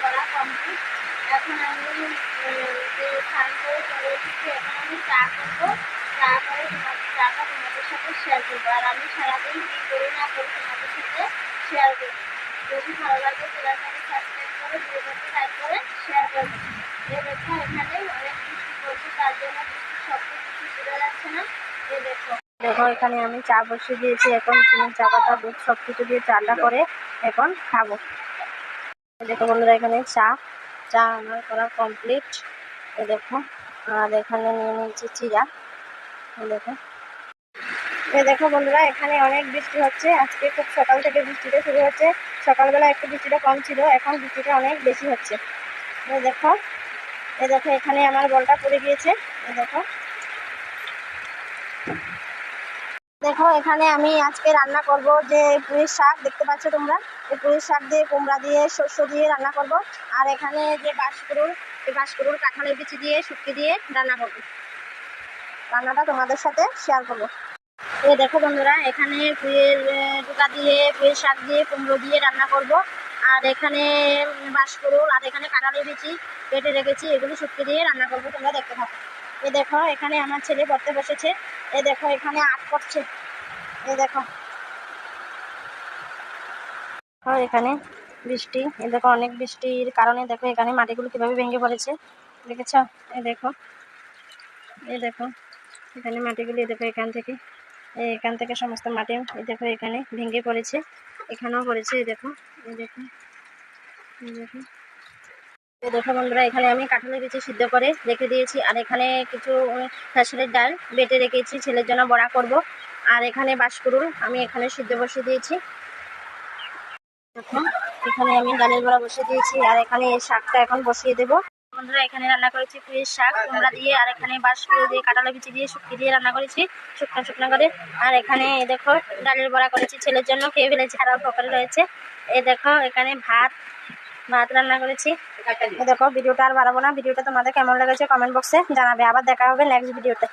করা কমপ্লিট এখন আমি যে আমি চা করব তোমাদের সাথে শেয়ার করব আর আমি সারাদিন তোমাদের সাথে শেয়ার করব ভালো করে করে শেয়ার করব দেখো, এখানে অনেক তার জন্য সব কিছু বোঝা যাচ্ছে না এখানে আমি চা বসে দিয়েছি, এখন চিনি চা পাতা, দুধ সব কিছু দিয়ে চাটা করে এখন খাব। দেখো বন্ধুরা, এখানে চা চা আমার করা কমপ্লিট দেখো, আর এখানে নিয়ে নিয়েছি চিরা। দেখো। দেখো বন্ধুরা, এখানে অনেক বৃষ্টি হচ্ছে। আজকে খুব সকাল থেকে বৃষ্টিটা শুরু হচ্ছে। সকালবেলা একটু বৃষ্টিটা কম ছিল, এখন বৃষ্টিটা অনেক বেশি হচ্ছে। দেখো এ দেখো, এখানে আমার বলটা পড়ে গিয়েছে। দেখো। দেখো, এখানে আমি আজকে রান্না করব যে পুঁইর শাক, দেখতে পাচ্ছ তোমরা? এই পুঁইর শাক দিয়ে কুমড়া দিয়ে শস্য দিয়ে রান্না করব। আর এখানে যে বাঁশকুড়ুর, এই বাঁশকুড়ুর কাঁঠালের বিচি দিয়ে, শুটকি দিয়ে রান্না করব। রান্নাটা তোমাদের সাথে শেয়ার করব। এই দেখো বন্ধুরা, এখানে পুঁইয়ের টুকা দিয়ে পুঁইয়ের শাক দিয়ে কুমড়ো দিয়ে রান্না করব। আর এখানে বাঁশকুড়ুল আর এখানে কাঁঠালের বিচি কেটে রেখেছি, এগুলো শুটকি দিয়ে রান্না করব, তোমরা দেখতে থাকো। এ দেখো, এখানে আমার ছেলে পড়তে বসেছে। এ দেখো, এখানে আট করছে এই দেখো। দেখো এখানে বৃষ্টি। এ দেখো, অনেক বৃষ্টির কারণে দেখো, এখানে মাটিগুলো কীভাবে ভেঙে পড়েছে। দেখেছ? এ দেখো। এই দেখো, এখানে মাটিগুলো এই দেখো এখান থেকে। এই এখান থেকে সমস্ত মাটি এই দেখো এখানে ভেঙে পড়েছে। এখানেও পড়েছে এই দেখো। এই দেখো। এই দেখো। এই দেখো বন্ধুরা, এখানে আমি কাঁঠালের বিচি সিদ্ধ করে রেখে দিয়েছি। আর এখানে কিছু ফ্যাসলের ডাল বেটে রেখেছি, ছেলের জন্য বড়া করব। আর এখানে বাঁশকুড়ুল আমি এখানে সিদ্ধ বসিয়ে দিয়েছি। এখানে আমি ডালের বড়া বসিয়ে দিয়েছি, আর এখানে শাকটা এখন বসিয়ে দেবো। বন্ধুরা, এখানে রান্না করেছি পুঁইয়ের শাক, কুমড়া দিয়ে, আর এখানে বাঁশকুড়ো দিয়ে কাঁটালা বিচি দিয়ে, শুটকি দিয়ে রান্না করেছি, শুকনো শুকনো করে। আর এখানে দেখো, ডালের বড়া করেছি, ছেলের জন্য, খেয়ে ফেলেছি আর অল্প রয়েছে। এ দেখো, এখানে ভাত ভাত রান্না করেছি। দেখো ভিডিওটা আর বাড়াবো না। ভিডিওটা তোমাদের কেমন লেগেছে কমেন্ট বক্সে জানাবে। আবার দেখা হবে নেক্সট ভিডিওতে।